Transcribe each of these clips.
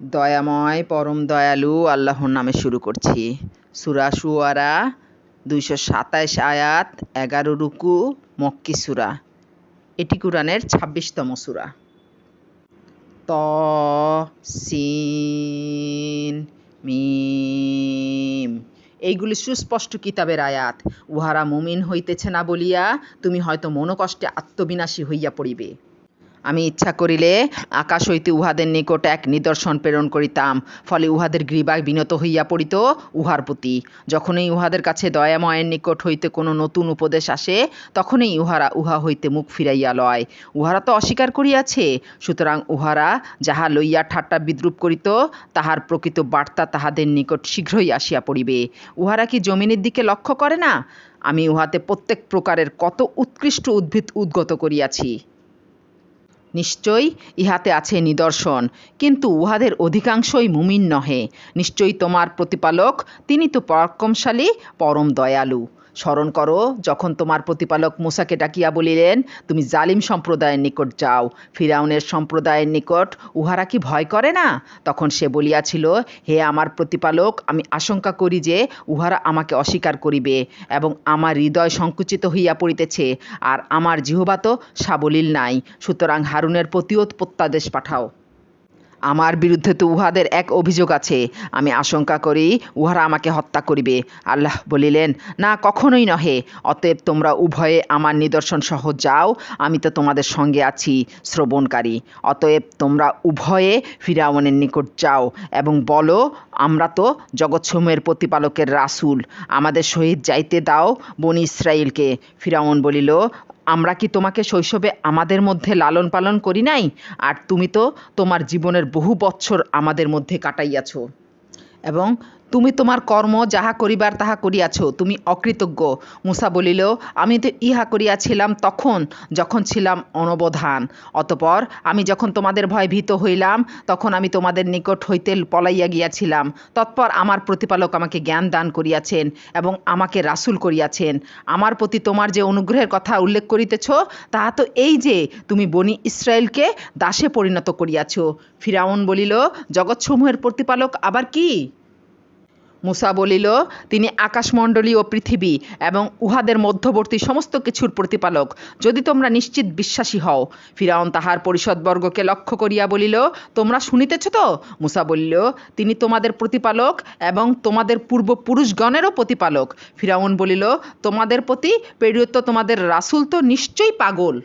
দয়াময়, পরম দয়ালু আল্লাহর নামে শুরু করছি। সুরা সুয়ারা, দুইশো সাতাইশ আয়াত, এগারো রুকু, মক্কি সুরা। এটি কোরআনের ছাব্বিশতম সুরা। ত, সিন, মিম। এইগুলি সুস্পষ্ট কিতাবের আয়াত। উহারা মুমিন হইতেছে না বলিয়া তুমি হয়তো মনোকষ্টে আত্মবিনাশী হইয়া পড়িবে। আমি ইচ্ছা করিলে আকাশ হইতে উহাদের নিকট এক নিদর্শন প্রেরণ করিতাম, ফলে উহাদের গ্রীবা বিনত হইয়া পড়িত উহার প্রতি। যখনই উহাদের কাছে দয়াময়ের নিকট হইতে কোনো নতুন উপদেশ আসে, তখনই উহারা উহা হইতে মুখ ফিরাইয়া লয়। উহারা তো অস্বীকার করিয়াছে, সুতরাং উহারা যাহা লইয়া ঠাট্টা বিদ্রুপ করিত, তাহার প্রকৃত বার্তা তাহাদের নিকট শীঘ্রই আসিয়া পড়িবে। উহারা কি জমিনের দিকে লক্ষ্য করে না? আমি উহাতে প্রত্যেক প্রকারের কত উৎকৃষ্ট উদ্ভিদ উদ্গত করিয়াছি। নিশ্চয়ই ইহাতে আছে নিদর্শন, কিন্তু উহাদের অধিকাংশই মুমিন নহে। নিশ্চয়ই তোমার প্রতিপালক, তিনি তো পরাক্রমশালী, পরম দয়ালু। স্মরণ করো, যখন তোমার প্রতিপালক মুসাকে ডাকিয়া বলিলেন, তুমি জালিম সম্প্রদায়ের নিকট যাও। ফিরাউনের সম্প্রদায়ের নিকট উহারা কি ভয় করে না? তখন সে বলিয়াছিল, হে আমার প্রতিপালক, আমি আশঙ্কা করি যে উহারা আমাকে অস্বীকার করিবে এবং আমার হৃদয় সংকুচিত হইয়া পড়িতেছে, আর আমার জিহবা তো সাবলীল নাই। সুতরাং হারুনের প্রতিও প্রত্যাদেশ পাঠাও। আমার বিরুদ্ধে তো উহাদের এক অভিযোগ আছে। আমি আশঙ্কা করি উহারা আমাকে হত্যা করিবে। আল্লাহ বলিলেন, না, কখনোই নহে। অতএব তোমরা উভয়ে আমার নিদর্শন সহ যাও, আমি তো তোমাদের সঙ্গে আছি, শ্রবণকারী। অতএব তোমরা উভয়ে ফিরাউনের নিকট যাও এবং বলো আমরা তো জগৎসমূহের প্রতিপালকের রাসুল। আমাদের শহীদ যাইতে দাও বনি ইসরায়েলকে ফিরাউন বলিল, আমরা কি তোমাকে শৈশবে আমাদের মধ্যে লালন পালন করি নাই? আর তুমি তো তোমার জীবনের বহু বৎসর আমাদের মধ্যে কাটাইয়াছ। এবং তুমি তোমার কর্ম যাহা করিবার তাহা করিয়াছ, তুমি অকৃতজ্ঞ। মুসা বলিল, আমি তো ইহা করিয়াছিলাম তখন যখন ছিলাম অনবধান। অতপর আমি যখন তোমাদের ভয় ভীত হইলাম, তখন আমি তোমাদের নিকট হইতে পলাইয়া গিয়াছিলাম। তৎপর আমার প্রতিপালক আমাকে জ্ঞান দান করিয়াছেন এবং আমাকে রাসুল করিয়াছেন। আমার প্রতি তোমার যে অনুগ্রহের কথা উল্লেখ করিতেছ, তাহা তো এই যে, তুমি বনি ইসরায়েলকে দাসে পরিণত করিয়াছ। ফিরাউন বলিল, জগৎসমূহের প্রতিপালক আবার কি? মুসা বলিল, তিনি আকাশমণ্ডলী ও পৃথিবী এবং উহাদের মধ্যবর্তী সমস্ত কিছুর প্রতিপালক। যদি তোমরা নিশ্চিত বিশ্বাসী হও। ফিরাউন তাহার পরিষদবর্গকে লক্ষ্য করিয়া বলিল, তোমরা শুনিতেছ তো? মুসা বলিল, তিনি তোমাদের প্রতিপালক এবং তোমাদের পূর্বপুরুষগণেরও প্রতিপালক। ফিরাউন বলিল, তোমাদের প্রতি প্রেরিত তোমাদের রাসুল তো নিশ্চয়ই পাগল।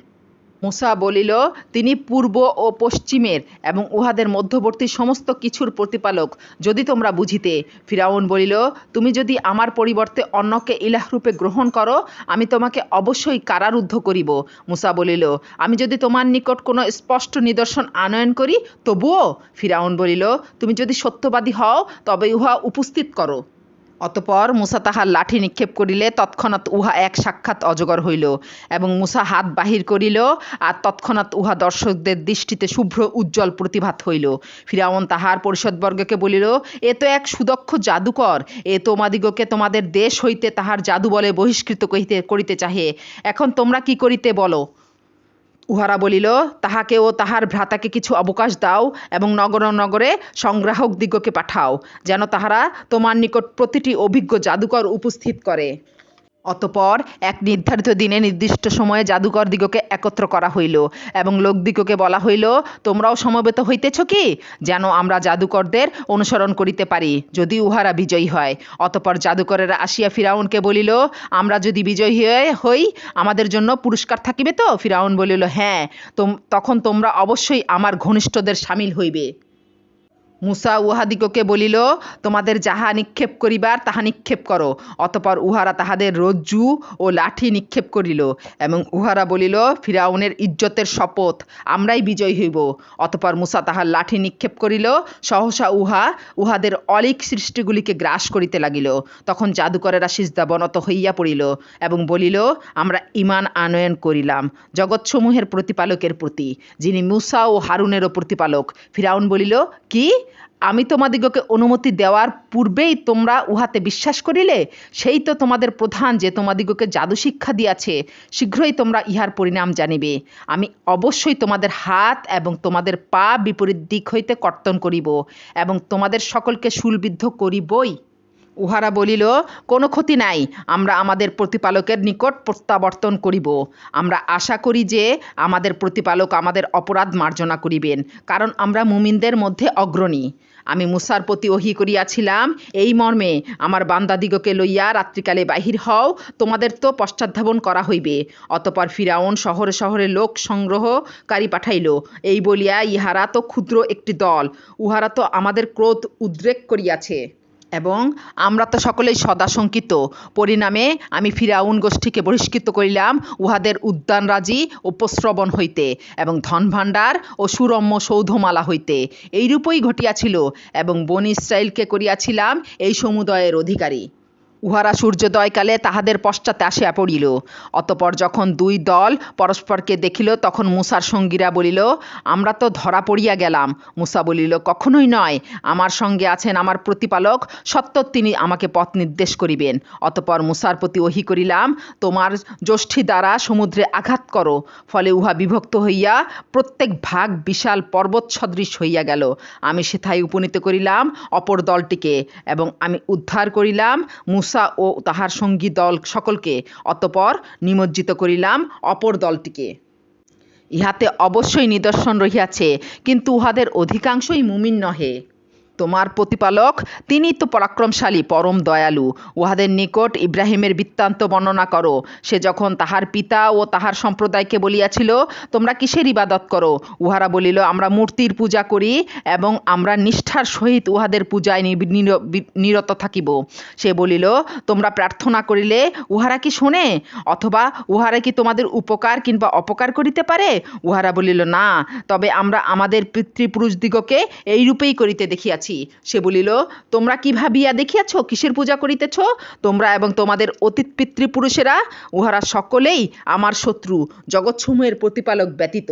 মুসা বলিল, তিনি পূর্ব ও পশ্চিমের এবং উহাদের মধ্যবর্তী সমস্ত কিছুর প্রতিপালক। যদি তোমরা বুঝিতে ফিরাউন বলিল, তুমি যদি আমার পরিবর্তে অন্যকে ইলাহরূপে গ্রহণ করো, আমি তোমাকে অবশ্যই কারারুদ্ধ করিব। মুসা বলিল, আমি যদি তোমার নিকট কোনো স্পষ্ট নিদর্শন আনয়ন করি, তবুও? ফিরাউন বলিল, তুমি যদি সত্যবাদী হও, তবে উহা উপস্থিত করো। অতপর মুসা তাহার লাঠি নিক্ষেপ করিলে তৎক্ষণাৎ উহা এক সাক্ষাৎ অজগর হইল এবং মুসা হাত বাহির করিল আর তৎক্ষণাৎ উহা দর্শকদের দৃষ্টিতে শুভ্র উজ্জ্বল প্রতিভাত হইল। ফিরাউন তাহার পরিষদবর্গকে বলিল, এ তো এক সুদক্ষ জাদুকর, এ তোমাদিগকে তোমাদের দেশ হইতে তাহার জাদু বলে বহিষ্কৃত করিতে করিতে চাহে। এখন তোমরা কি করিতে বলো? উহারা বলিল, তাহাকে ও তাহার ভ্রাতাকে কিছু অবকাশ দাও এবং নগর নগরে সংগ্রাহক দিগকে পাঠাও, যেন তাহারা তোমার নিকট প্রতিটি অভিজ্ঞ জাদুকর উপস্থিত করে। অতপর এক নির্ধারিত দিনে নির্দিষ্ট সময়ে জাদুকর দিগকে একত্র করা হইল এবং লোকদিগকে বলা হইল, তোমরাও সমবেত হইতেছ কি? যেন আমরা জাদুকরদের অনুসরণ করিতে পারি, যদি উহারা বিজয়ী হয়। অতপর জাদুকরেরা আসিয়া ফিরাউনকে বলিল, আমরা যদি বিজয়ী হই, আমাদের জন্য পুরস্কার থাকিবে তো? ফিরাউন বলিল হ্যাঁ তখন তোমরা অবশ্যই আমার ঘনিষ্ঠদের সামিল হইবে। মুসা উহাদিগকে বলিল, তোমাদের যাহা নিক্ষেপ করিবার, তাহা নিক্ষেপ করো। অতপর উহারা তাহাদের রজ্জু ও লাঠি নিক্ষেপ করিল এবং উহারা বলিল, ফিরাউনের ইজ্জতের শপথ, আমরাই বিজয়ী হইব। অতপর মুসা তাহার লাঠি নিক্ষেপ করিল, সহসা উহা উহাদের অলিক সৃষ্টিগুলিকে গ্রাস করিতে লাগিল। তখন জাদুকরেরা সিজদা বনত হইয়া পড়িল এবং বলিল, আমরা ইমান আনয়ন করিলাম, জগৎসমূহের প্রতিপালকের প্রতি, যিনি মুসা ও হারুনেরও প্রতিপালক। ফিরাউন বলিল, কি? আমি তোমাদিগকে অনুমতি দেওয়ার পূর্বেই তোমরা উহাতে বিশ্বাস করিলে, সেই তো তোমাদের প্রধান যে তোমাদিগকে জাদু শিক্ষা দিয়াছে, শীঘ্রই তোমরা ইহার পরিণাম জানিবে। আমি অবশ্যই তোমাদের হাত এবং তোমাদের পা বিপরীত দিক হইতে কর্তন করিব এবং তোমাদের সকলকে শুলবিদ্ধ করিবই। উহারা বলিল, কোনো ক্ষতি নাই, আমরা আমাদের প্রতিপালকের নিকট প্রত্যাবর্তন করিব। আমরা আশা করি যে আমাদের প্রতিপালক আমাদের অপরাধ মার্জনা করিবেন, কারণ আমরা মুমিনদের মধ্যে অগ্রণী। আমি মুসার প্রতি ওহি করিয়াছিলাম, এই মর্মে আমার বান্দাদিগকে লইয়া রাত্রিকালে বাহির হও, তোমাদের তো পশ্চাদ্ধাবন করা হইবে। অতপর ফিরাউন শহরে শহরে লোক সংগ্রহকারী পাঠাইল, এই বলিয়া ইহারা তো ক্ষুদ্র একটি দল, উহারা তো আমাদের ক্রোধ উদ্রেক করিয়াছে। এবং আমরা তো সকলেই সদাশঙ্কিত পরিণামে আমি ফিরাউন গোষ্ঠীকে বহিষ্কৃত করিলাম উহাদের উদ্যানরাজি ও প্রশ্রবণ হইতে এবং ধনভাণ্ডার ও সুরম্য সৌধমালা হইতে। এইরূপই ঘটিয়াছিল এবং বন ইসরায়েলকে করিয়াছিলাম এই সমুদয়ের অধিকারী। উহারা সূর্যোদয়কালে তাহাদের পশ্চাতে আসিয়া পড়িল। অতপর যখন দুই দল পরস্পরকে দেখিল, তখন মুসার সঙ্গীরা বলিল, আমরা তো ধরা পড়িয়া গেলাম। মুসা বলিল, কখনোই নয়। আমার সঙ্গে আছেন আমার প্রতিপালক সত্ত্বর তিনি আমাকে পথ নির্দেশ করিবেন। অতপর মুসার প্রতি ওহি করিলাম, তোমার যষ্ঠী দ্বারা সমুদ্রে আঘাত করো। ফলে উহা বিভক্ত হইয়া প্রত্যেক ভাগ বিশাল পর্বত সদৃশ হইয়া গেল। আমি সেথায় উপনীত করিলাম অপর দলটিকে এবং আমি উদ্ধার করিলাম মুসা ও তাহার সঙ্গী দল সকলকে অতপর নিমজ্জিত করিলাম অপর দলটিকে। ইহাতে অবশ্যই নিদর্শন রহিয়াছে, কিন্তু উহাদের অধিকাংশই মুমিন নহে। তোমার প্রতিপালক, তিনি তো পরাক্রমশালী, পরম দয়ালু। উহাদের নিকট ইব্রাহিমের বৃত্তান্ত বর্ণনা করো। সে যখন তাহার পিতা ও তাহার সম্প্রদায়কে বলিয়াছিল, তোমরা কিসের ইবাদত করো? উহারা বলিল, আমরা মূর্তির পূজা করি এবং আমরা নিষ্ঠার সহিত উহাদের পূজায় নিরত থাকিব। সে বলিল, তোমরা প্রার্থনা করিলে উহারা কি শোনে? অথবা উহারা কি তোমাদের উপকার কিংবা অপকার করিতে পারে? উহারা বলিল, না, তবে আমরা আমাদের পিতৃপুরুষদিগকে এইরূপেই করিতে দেখিয়াছি। সে বলিল, তোমরা কি ভাবিয়া দেখিয়াছ, কিসের পূজা করিতেছ? তোমরা এবং তোমাদের অতীত পিতৃপুরুষেরা, উহারা সকলেই আমার শত্রু, জগৎসমূহের প্রতিপালক ব্যতীত।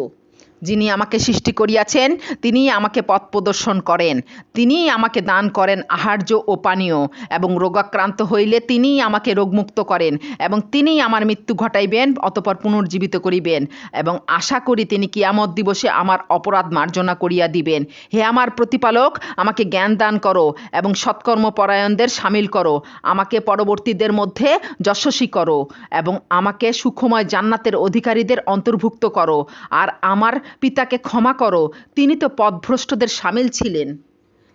যিনি আমাকে সৃষ্টি করিয়াছেন, তিনিই আমাকে পথ প্রদর্শন করেন। তিনিই আমাকে দান করেন আহার্য ও পানীয় এবং রোগাক্রান্ত হইলে তিনিই আমাকে রোগমুক্ত করেন এবং তিনিই আমার মৃত্যু ঘটাইবেন, অতপর পুনর্জীবিত করিবেন এবং আশা করি তিনি কিয়ামত দিবসে আমার অপরাধ মার্জনা করিয়া দিবেন। হে আমার প্রতিপালক, আমাকে জ্ঞান দান করো এবং সৎকর্মপরায়ণদের সামিল করো। আমাকে পরবর্তীদের মধ্যে যশস্বী করো এবং আমাকে সুখময় জান্নাতের অধিকারীদের অন্তর্ভুক্ত করো। আর আমার পিতাকে ক্ষমা করো। তিনি তো পথভ্রষ্টদের সামিল ছিলেন।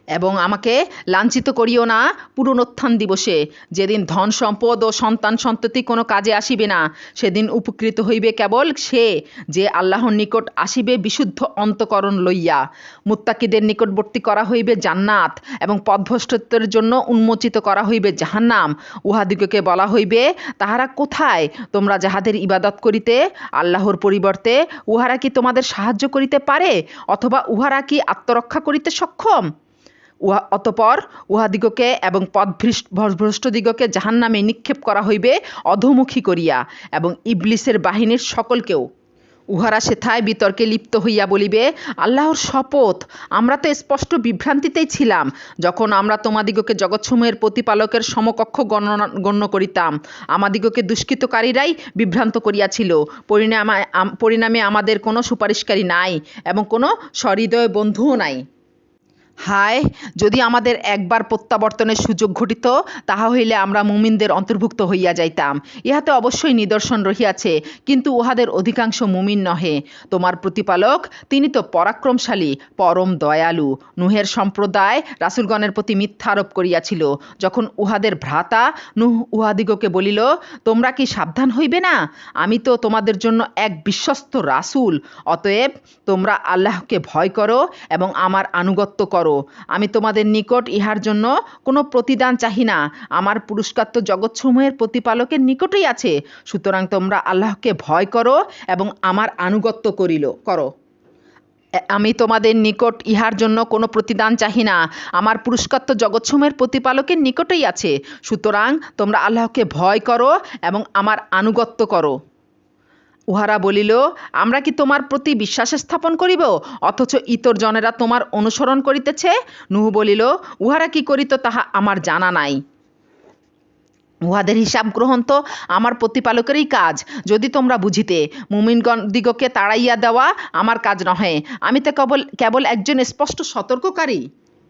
এবং আমাকে লাঞ্ছিত করিও না পুনরুত্থান দিবসে। যেদিন ধন সম্পদ ও সন্তান সন্ততি কোনো কাজে আসিবে না, সেদিন উপকৃত হইবে কেবল সে যে আল্লাহর নিকট আসিবে বিশুদ্ধ অন্তকরণ লইয়া। মুত্তাকিদের নিকটবর্তী করা হইবে জান্নাত এবং পথভ্রষ্টত্বের জন্য উন্মোচিত করা হইবে জাহান্নাম। উহাদিগকে বলা হইবে, তাহারা কোথায়? তোমরা যাহাদের ইবাদত করিতে, আল্লাহর পরিবর্তে উহারা কি তোমাদের সাহায্য করিতে পারে? অথবা উহারা কি আত্মরক্ষা করিতে সক্ষম? উহা, অতপর উহাদিগকে এবং পথভ্রষ্টদিগকে জাহান নামে নিক্ষেপ করা হইবে অধোমুখী করিয়া এবং ইবলিসের বাহিনীর সকলকেও। উহারা সেথায় বিতর্কে লিপ্ত হইয়া বলিবে, আল্লাহর শপথ, আমরা তো স্পষ্ট বিভ্রান্তিতেই ছিলাম। যখন আমরা তোমাদিগকে জগৎসমূহের প্রতিপালকের সমকক্ষ গণনা গণ্য করিতাম, আমাদিগকে দুষ্কৃতকারীরাই বিভ্রান্ত করিয়াছিল। পরিণামে পরিণামে আমাদের কোনো সুপারিশকারী নাই এবং কোনো সহৃদয় বন্ধুও নাই। হায়, যদি আমাদের একবার প্রত্যাবর্তনের সুযোগ ঘটিত তাহা হইলে আমরা মুমিনদের অন্তর্ভুক্ত হইয়া যাইতাম। ইহাতে অবশ্যই নিদর্শন রহিয়াছে, কিন্তু উহাদের অধিকাংশ মুমিন নহে। তোমার প্রতিপালক, তিনি তো পরাক্রমশালী, পরম দয়ালু। নুহের সম্প্রদায় রাসুলগণের প্রতি মিথ্যা আরোপ করিয়াছিল। যখন উহাদের ভ্রাতা নুহ উহাদিগকে বলিল, তোমরা কি সাবধান হইবে না? আমি তো তোমাদের জন্য এক বিশ্বস্ত রাসূল। অতএব তোমরা আল্লাহকে ভয় করো এবং আমার আনুগত্য করো। আমি তোমাদের নিকট ইহার জন্য কোনো প্রতিদান চাহি না। আমার পুরস্কার তো জগৎসমূহের প্রতিপালকের নিকটেই আছে। সুতরাং তোমরা আল্লাহকে ভয় করো এবং আমার আনুগত্য করিল, করো। আমি তোমাদের নিকট ইহার জন্য কোনো প্রতিদান চাহি না। আমার পুরস্কার তো জগৎসমূহের প্রতিপালকের নিকটেই আছে। সুতরাং তোমরা আল্লাহকে ভয় করো এবং আমার আনুগত্য করো। উহারা বলিল, আমরা কি তোমার প্রতি বিশ্বাস স্থাপন করিব? অথচ ইতর জনেরা তোমার অনুসরণ করিতেছে? নুহু বলিল, উহারা কি করিত তাহা আমার জানা নাই। উহাদের হিসাব গ্রহণ তো আমার প্রতিপালকেরই কাজ। যদি তোমরা বুঝিতে, মুমিনগণ দিগকে তাড়াইয়া দেওয়া আমার কাজ নহে। আমি তো কেবল কেবল একজন স্পষ্ট সতর্ককারী।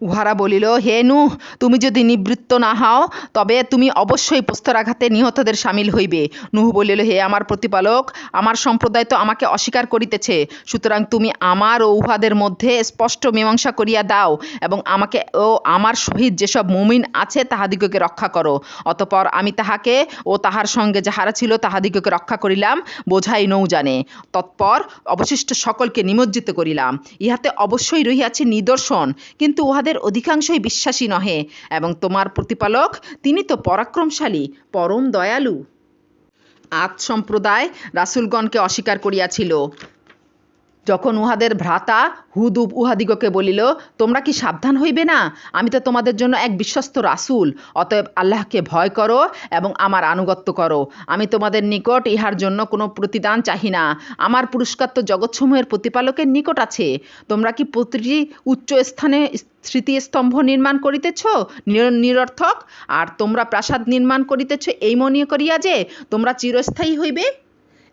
উহারা বলিল, হে নূহ, তুমি যদি নিবৃত্ত না হও, তবে তুমি অবশ্যই প্রস্তরাঘাতে নিহতদের সামিল হইবে। নুহ বলিল, হে আমার প্রতিপালক, আমার সম্প্রদায় তো আমাকে অস্বীকার করিতেছে। সুতরাং তুমি আমার ও উহাদের মধ্যে স্পষ্ট মীমাংসা করিয়া দাও এবং আমাকে ও আমার সহিত যেসব মুমিন আছে তাহাদিগকে রক্ষা করো। অতপর আমি তাহাকে ও তাহার সঙ্গে যাহারা ছিল তাহাদিগকে রক্ষা করিলাম, বোঝাই নৌজানে তৎপর অবশিষ্ট সকলকে নিমজ্জিত করিলাম। ইহাতে অবশ্যই রহিয়াছে নিদর্শন, কিন্তু উহাদের অধিকাংশই বিশ্বাসী নহে, এবং তোমার প্রতিপালক তিনি তো পরাক্রমশালী, পরম দয়ালু। আদ সম্প্রদায় রাসুলগণকে অস্বীকার করিয়াছিল। যখন উহাদের ভ্রাতা হুদ উপ- উহাদিগকে বলিল, তোমরা কি সাবধান হইবে না? আমি তো তোমাদের জন্য এক বিশ্বস্ত রাসূল। অতএব আল্লাহকে ভয় করো এবং আমার আনুগত্য করো। আমি তোমাদের নিকট ইহার জন্য কোনো প্রতিদান চাহি না। আমার পুরস্কার তো জগৎসমূহের প্রতিপালকের নিকট আছে। তোমরা কি প্রতিটি উচ্চ স্থানে স্মৃতিস্তম্ভ নির্মাণ করিতেছ? নিরর্থক। আর তোমরা প্রাসাদ নির্মাণ করিতেছ এই মনে করিয়া যে তোমরা চিরস্থায়ী হইবে?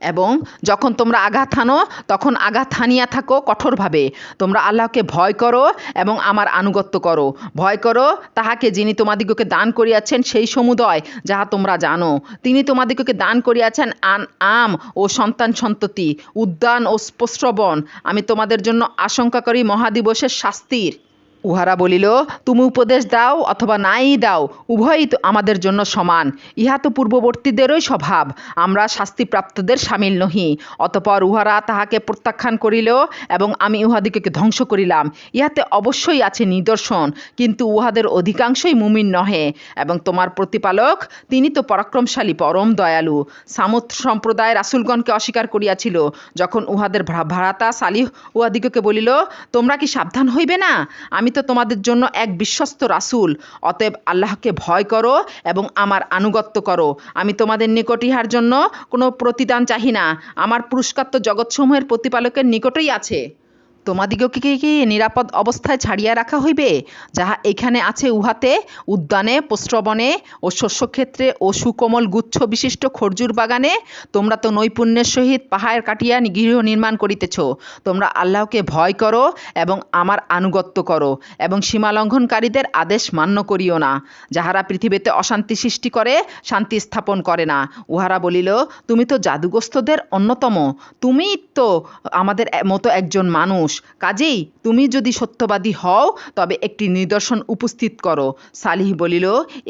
এবং যখন তোমরা আঘাত হানো, তখন আঘাত হানিয়া থাকো কঠোরভাবে। তোমরা আল্লাহকে ভয় করো এবং আমার আনুগত্য করো। ভয় করো তাহাকে যিনি তোমাদিগকে দান করিয়াছেন সেই সমুদয় যাহা তোমরা জানো। তিনি তোমাদিগকে দান করিয়াছেন আন আম ও সন্তান সন্ততি, উদ্যান ও স্পষ্টবন আমি তোমাদের জন্য আশঙ্কা করি মহাদিবসের শাস্তির উহারা বলিল, তুমি উপদেশ দাও অথবা নাই দাও, উভয়ই তো আমাদের জন্য সমান। ইহা তো পূর্ববর্তীদেরই স্বভাব। আমরা শাস্তিপ্রাপ্তদের সামিল নহি। অতপর উহারা তাহাকে প্রত্যাখ্যান করিল এবং আমি উহাদিগকে ধ্বংস করিলাম। ইহাতে অবশ্যই আছে নিদর্শন, কিন্তু উহাদের অধিকাংশই মুমিন নহে। এবং তোমার প্রতিপালক, তিনি তো পরাক্রমশালী, পরম দয়ালু। সামুদ সম্প্রদায় রাসুলগণকে অস্বীকার করিয়াছিল। যখন উহাদের ভ্রাতা সালিহ উহাদিগকে বলিল, তোমরা কি সাবধান হইবে না? আমি তো তোমাদের জন্য এক বিশ্বস্ত রাসুল। অতএব আল্লাহকে ভয় করো এবং আমার আনুগত্য করো। আমি তোমাদের নিকট ইহার জন্য কোনো প্রতিদান চাহি না। আমার পুরস্কার তো জগৎসমূহের প্রতিপালকের নিকটেই আছে। তোমাদিগকে কি কি নিরাপদ অবস্থায় ছাড়িয়া রাখা হইবে? যাহা এখানে আছে উহাতে উদ্যানে, প্রস্রবণে ও শস্যক্ষেত্রে ও সুকোমল গুচ্ছ বিশিষ্ট খরজুর বাগানে তোমরা তো নৈপুণ্যের সহিত পাহাড় কাটিয়া গৃহ নির্মাণ করিতেছ। তোমরা আল্লাহকে ভয় করো এবং আমার আনুগত্য করো এবং সীমালঙ্ঘনকারীদের আদেশ মান্য করিও না। যাহারা পৃথিবীতে অশান্তি সৃষ্টি করে, শান্তি স্থাপন করে না। উহারা বলিল, তুমি তো জাদুগ্রস্তদের অন্যতম। তুমিই তো আমাদের মতো একজন মানুষ। কাজেই তুমি যদি সত্যবাদী হও, তবে একটি নিদর্শন উপস্থিত করো। সালিহ বলিল,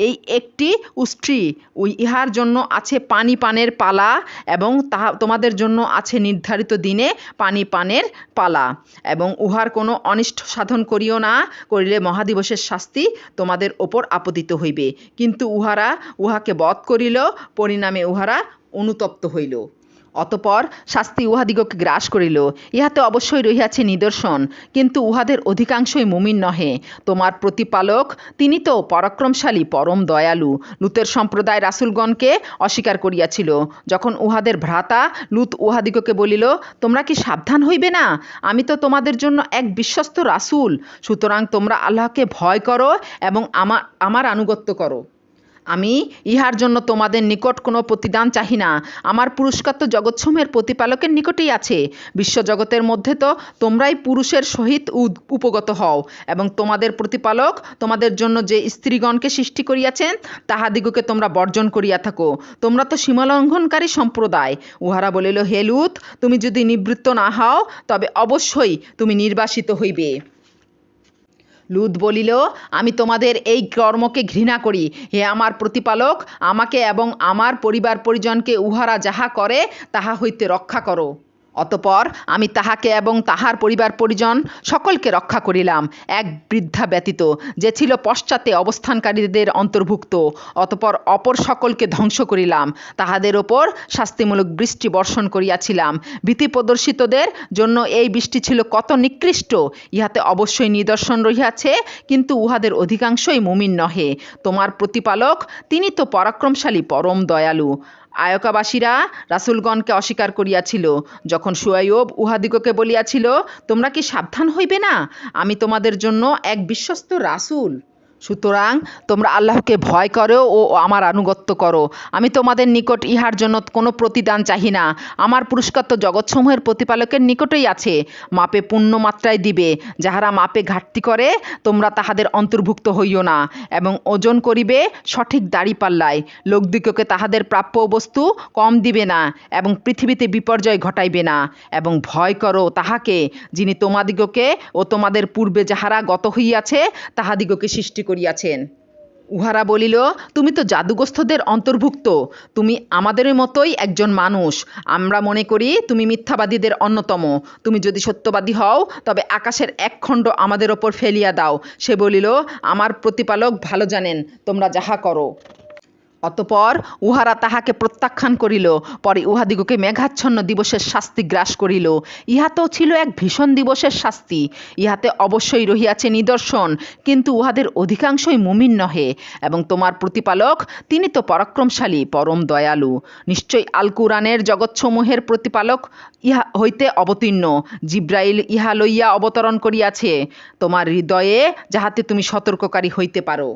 এই একটি উষ্ট্রি ওই ইহার জন্য আছে পানি পানের পালা এবং তাহা তোমাদের জন্য আছে নির্ধারিত দিনে পানি পানের পালা এবং উহার কোনো অনিষ্ট সাধন করিও না, করিলে মহাদিবসের শাস্তি তোমাদের ওপর আপতিত হইবে। কিন্তু উহারা উহাকে বধ করিল, পরিণামে উহারা অনুতপ্ত হইল। অতপর শাস্তি উহাদিগকে গ্রাস করিল। ইহাতে অবশ্যই রহিয়াছে নিদর্শন, কিন্তু উহাদের অধিকাংশই মুমিন নহে। তোমার প্রতিপালক, তিনি তো পরাক্রমশালী, পরম দয়ালু। লুতের সম্প্রদায় রাসুলগণকে অস্বীকার করিয়াছিল। যখন উহাদের ভ্রাতা লুত উহাদিগকে বলিল, তোমরা কি সাবধান হইবে না? আমি তো তোমাদের জন্য এক বিশ্বস্ত রাসূল। সুতরাং তোমরা আল্লাহকে ভয় করো এবং আমার আমার আনুগত্য করো। আমি ইহার জন্য তোমাদের নিকট কোনো প্রতিদান চাহি না। আমার পুরস্কার তো জগৎসমূহের প্রতিপালকের নিকটেই আছে। বিশ্বজগতের মধ্যে তো তোমরাই পুরুষের সহিত উপগত হও এবং তোমাদের প্রতিপালক তোমাদের জন্য যে স্ত্রীগণকে সৃষ্টি করিয়াছেন, তাহাদিগকে তোমরা বর্জন করিয়া থাকো। তোমরা তো সীমালঙ্ঘনকারী সম্প্রদায়। উহারা বলিল হেলুত তুমি যদি নিবৃত্ত না হও, তবে অবশ্যই তুমি নির্বাসিত হইবে। লুত বলিল, আমি তোমাদের এই কর্মকে ঘৃণা করি। হে আমার প্রতিপালক, আমাকে এবং আমার পরিবার পরিজনকে উহারা যাহা করে, তাহা হইতে রক্ষা করো। অতপর আমি তাহাকে এবং তাহার পরিবার পরিজন সকলকে রক্ষা করিলাম, এক বৃদ্ধা ব্যতীত, যে ছিল পশ্চাতে অবস্থানকারীদের অন্তর্ভুক্ত। অতপর অপর সকলকে ধ্বংস করিলাম, তাহাদের ওপর শাস্তিমূলক বৃষ্টি বর্ষণ করিয়াছিলাম। ভীতি প্রদর্শিতদের জন্য এই বৃষ্টি ছিল কত নিকৃষ্ট, ইহাতে অবশ্যই নিদর্শন রহিয়াছে, কিন্তু উহাদের অধিকাংশই মুমিন নহে। তোমার প্রতিপালক, তিনি তো পরাক্রমশালী, পরম দয়ালু। আয়কাবাসীরা রাসুলগণকে অস্বীকার করিয়াছিল। যখন সুয়াইব উহাদিগকে বলিয়াছিল, তোমরা কি সাবধান হইবে না? আমি তোমাদের জন্য এক বিশ্বস্ত রাসূল। সুতরাং তোমরা আল্লাহকে ভয় করো ও আমার আনুগত্য করো। আমি তোমাদের নিকট ইহার জন্য কোনো প্রতিদান চাহি না। আমার পুরস্কার তো জগৎসমূহের প্রতিপালকের নিকটেই আছে। মাপে পূর্ণ মাত্রায় দিবে। যাহারা মাপে ঘাটতি করে, তোমরা তাহাদের অন্তর্ভুক্ত হইও না এবং ওজন করিবে সঠিক দাড়িপাল্লায় লোকদিগকে তাহাদের প্রাপ্য বস্তু কম দিবে না এবং পৃথিবীতে বিপর্যয় ঘটাইবে না এবং ভয় করো তাহাকে যিনি তোমাদিগকে ও তোমাদের পূর্বে যাহারা গত হইয়াছে, তাহাদিগকে সৃষ্টি করিয়াছেন। উহারা বলিল, তুমি তো জাদুগ্রস্তদের অন্তর্ভুক্ত। তুমি আমাদের মতোই একজন মানুষ। আমরা মনে করি তুমি মিথ্যাবাদীদের অন্যতম। তুমি যদি সত্যবাদী হও, তবে আকাশের এক খণ্ড আমাদের ওপর ফেলিয়া দাও। সে বলিল, আমার প্রতিপালক ভালো জানেন, তোমরা যাহা করো। অতপর উহারা তাহাকে প্রত্যাখ্যান করিল, পরে উহাদিগকে মেঘাচ্ছন্ন দিবসের শাস্তি গ্রাস করিল। ইহাতেও ছিল এক ভীষণ দিবসের শাস্তি। ইহাতে অবশ্যই রহিয়াছে নিদর্শন, কিন্তু উহাদের অধিকাংশই মুমিন নহে, এবং তোমার প্রতিপালক তিনি তো পরাক্রমশালী, পরম দয়ালু। নিশ্চয়ই আল কুরআনের জগৎসমূহের প্রতিপালক ইহা হইতে অবতীর্ণ। জিব্রাইল ইহা লইয়া অবতরণ করিয়াছে। তোমার হৃদয়ে যাহাতে তুমি সতর্ককারী হইতে পারো।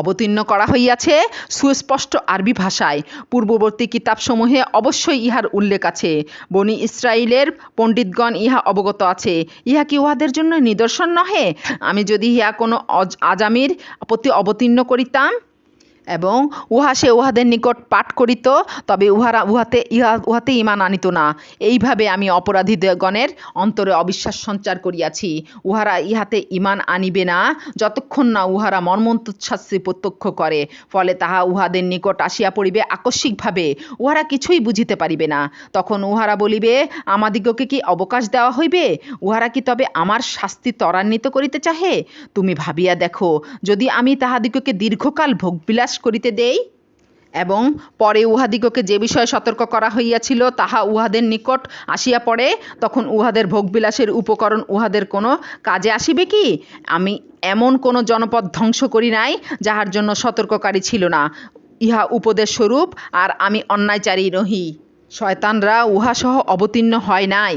অবতীর্ণ করা হইয়াছে সুস্পষ্ট আরবি ভাষায়। পূর্ববর্তী কিতাবসমূহে অবশ্যই ইহার উল্লেখ আছে। বনি ইসরায়েলের পণ্ডিতগণ ইহা অবগত আছে। ইহা কি উহাদের জন্য নিদর্শন নহে? আমি যদি ইহা কোনো আজামির প্রতি অবতীর্ণ করিতাম এবং উহা সে উহাদের নিকট পাঠ করিত, তবে উহারা, উহাতে, ইহা, উহাতে ইমান আনিত না। এইভাবে আমি অপরাধীগণের অন্তরে অবিশ্বাস সঞ্চার করিয়াছি। উহারা ইহাতে ইমান আনিবে না, যতক্ষণ না উহারা মর্মন্তুচ্ছ্বাসী প্রত্যক্ষ করে, ফলে তাহা উহাদের নিকট আসিয়া পড়িবে আকস্মিকভাবে। উহারা কিছুই বুঝিতে পারিবে না। তখন উহারা বলিবে, আমাদিগকে কি অবকাশ দেওয়া হইবে? উহারা কি তবে আমার শাস্তি ত্বরান্বিত করিতে চাহে? তুমি ভাবিয়া দেখো, যদি আমি তাহাদিগকে দীর্ঘকাল ভোগবিলাস করিতে দেই, এবং পরে উহাদিগকে যে বিষয়ে সতর্ক করা হইয়াছিল তাহা উহাদের নিকট আসিয়া পড়ে, তখন উহাদের ভোগবিলাসের উপকরণ উহাদের কোনো কাজে আসিবে কি? আমি এমন কোনো জনপদ ধ্বংস করি নাই, যাহার জন্য সতর্ককারী ছিল না। ইহা উপদেশ স্বরূপ, আর আমি অন্যায়চারী নহি। শয়তানরা উহাসহ অবতীর্ণ হয় নাই।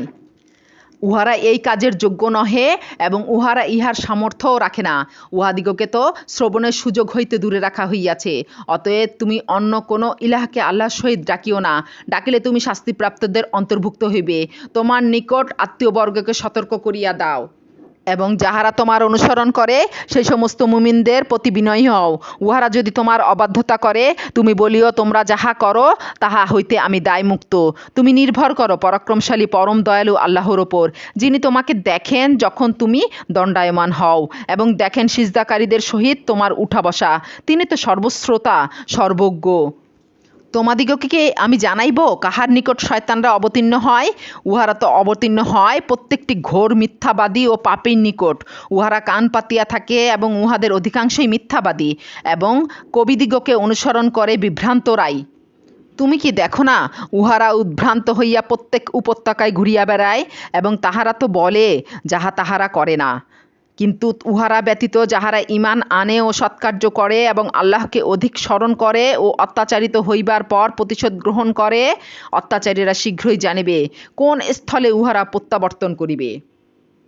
উহারা এই কাজের যোগ্য নহে এবং উহারা ইহার সামর্থ্যও রাখে না। উহাদিগকে তো শ্রবণের সুযোগ হইতে দূরে রাখা হইয়াছে। অতএব তুমি অন্য কোনো ইলাহাকে আল্লাহর সহিত ডাকিও না। ডাকিলে তুমি শাস্তিপ্রাপ্তদের অন্তর্ভুক্ত হইবে। তোমার নিকট আত্মীয়বর্গকে সতর্ক করিয়া দাও। এবং যাহারা তোমার অনুসরণ করে, সেই সমস্ত মুমিনদের প্রতি বিনয়ী হও। উহারা যদি তোমার অবাধ্যতা করে, তুমি বলিও, তোমরা যাহা করো, তাহা হইতে আমি দায়মুক্ত। তুমি নির্ভর করো পরাক্রমশালী, পরম দয়ালু আল্লাহর ওপর। যিনি তোমাকে দেখেন যখন তুমি দণ্ডায়মান হও এবং দেখেন সিজদাকারীদের সহিত তোমার উঠা বসা। তিনি তো সর্বশ্রোতা, সর্বজ্ঞ। তোমাদিগকে আমি জানাইব? কাহার নিকট শয়তানরা অবতীর্ণ হয়? উহারা তো অবতীর্ণ হয় প্রত্যেকটি ঘোর মিথ্যাবাদী ও পাপীর নিকট। উহারা কান পাতিয়া থাকে এবং উহাদের অধিকাংশই মিথ্যাবাদী এবং কবিদিগকে অনুসরণ করে বিভ্রান্ত বিভ্রান্তরাই তুমি কি দেখো না, উহারা উদ্ভ্রান্ত হইয়া প্রত্যেক উপত্যকায় ঘুরিয়া বেড়ায় এবং তাহারা তো বলে, যাহা তাহারা করে না। কিন্তু উহারা ব্যতীত যাহারা ইমান আনে ও সৎকার্য করে এবং আল্লাহকে অধিক স্মরণ করে ও অত্যাচারিত হইবার পর প্রতিশোধ গ্রহণ করে, অত্যাচারীরা শীঘ্রই জানিবে, কোন স্থলে উহারা প্রত্যাবর্তন করিবে।